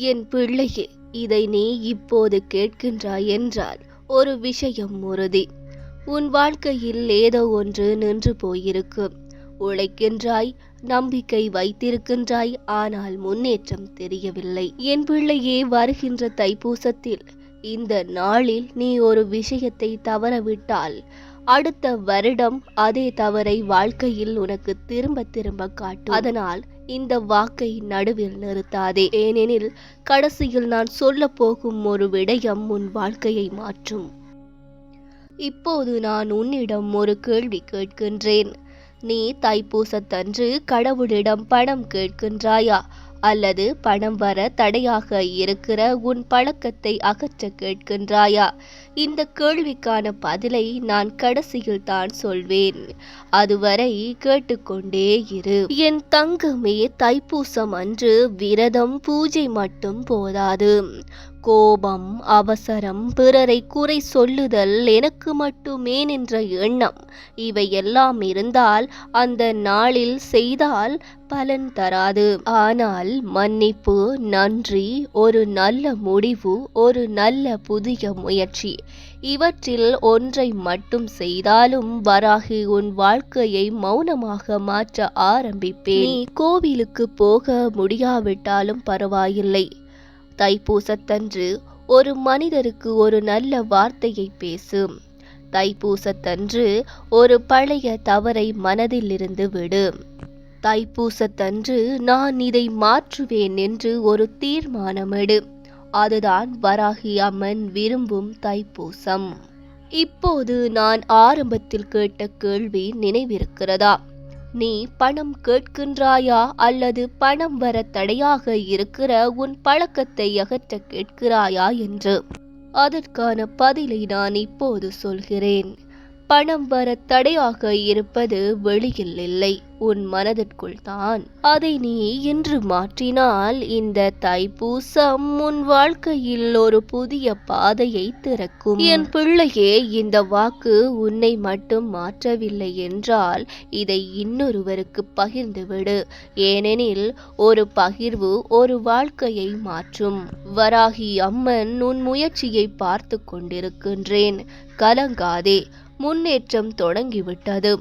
என் பிள்ளையே இதை நீ இப்போது கேட்கின்றாய் என்றால் ஒரு விஷயம் உறுதி. உன் வாழ்க்கையில் ஏதோ ஒன்று நின்று போயிருக்கும் உழைக்கின்றாய் நம்பிக்கை வைத்திருக்கின்றாய் ஆனால் முன்னேற்றம் தெரியவில்லை. என் பிள்ளையே வருகின்ற தைப்பூசத்தில் இந்த நாளில் நீ ஒரு விஷயத்தை தவறவிட்டால் அடுத்த வருடம் அதே தவறை வாழ்க்கையில் உனக்கு திரும்ப திரும்ப காட்டும். அதனால் இந்த வாக்கை நடுவில் நிறுத்தாதே. ஏனெனில் கடைசியில் நான் சொல்ல போகும் ஒரு விடயம் உன் வாழ்க்கையை மாற்றும். இப்போது நான் உன்னிடம் ஒரு கேள்வி கேட்கின்றேன். நீ தைப்பூசத்தன்று கடவுளிடம் பணம் கேட்கின்றாயா? அல்லது பணம் வர தடையாக இருக்கிற உன் பழக்கத்தை அகற்ற கேட்கின்றாயா? இந்த கேள்விக்கான பதிலை நான் கடைசியில் தான் சொல்வேன். அதுவரை கேட்டுக்கொண்டே இரு. என் தங்கமே தைப்பூசம் அன்று விரதம் பூஜை மட்டும் போதாது. கோபம் அவசரம் பிறரை குறை சொல்லுதல் எனக்கு மட்டுமே என்ற எண்ணம். இவையெல்லாம் இருந்தால் அந்த நாளில் செய்தால் பலன் தராது. ஆனால் மன்னிப்பு நன்றி ஒரு நல்ல முடிவு ஒரு நல்ல புதிய முயற்சி. இவற்றில் ஒன்றை மட்டும் செய்தாலும் வராகி உன் வாழ்க்கையை மௌனமாக மாற்ற ஆரம்பிப்பேன். நீ கோவிலுக்கு போக முடியாவிட்டாலும் பரவாயில்லை. தைப்பூசத்தன்று ஒரு மனிதருக்கு ஒரு நல்ல வார்த்தையை பேசும் தைப்பூசத்தன்று ஒரு பழைய தவறை மனதிலிருந்து விடு. தைப்பூசத்தன்று நான் இதை மாற்றுவேன் என்று ஒரு தீர்மானமெடு. அதுதான் வராகி அம்மன் விரும்பும் தைப்பூசம். இப்போது நான் ஆரம்பத்தில் கேட்ட கேள்வி நினைவிருக்கிறதா? நீ பணம் கேட்கின்றாயா அல்லது பணம் வர தடையாக இருக்கிற உன் பழக்கத்தை அகற்ற கேட்கிறாயா என்று. அதற்கான பதிலை நான் இப்போது சொல்கிறேன். பணம் வர தடையாக இருப்பது வெளியில் இல்லை. உன் மனதிற்குள் தான். அதை நீ இன்று மாற்றினால் இந்த தைப்பூசம் உன் வாழ்க்கையில் ஒரு புதிய பாதையை திறக்கும். என் பிள்ளையே இந்த வாக்கு உன்னை மட்டும் மாற்றவில்லை என்றால் இதை இன்னொருவருக்கு பகிர்ந்துவிடு. ஏனெனில் ஒரு பகிர்வு ஒரு வாழ்க்கையை மாற்றும். வராகி அம்மன் உன் முயற்சியை பார்த்து கொண்டிருக்கின்றேன். கலங்காதே. முன்னேற்றம் தொடங்கிவிட்டது.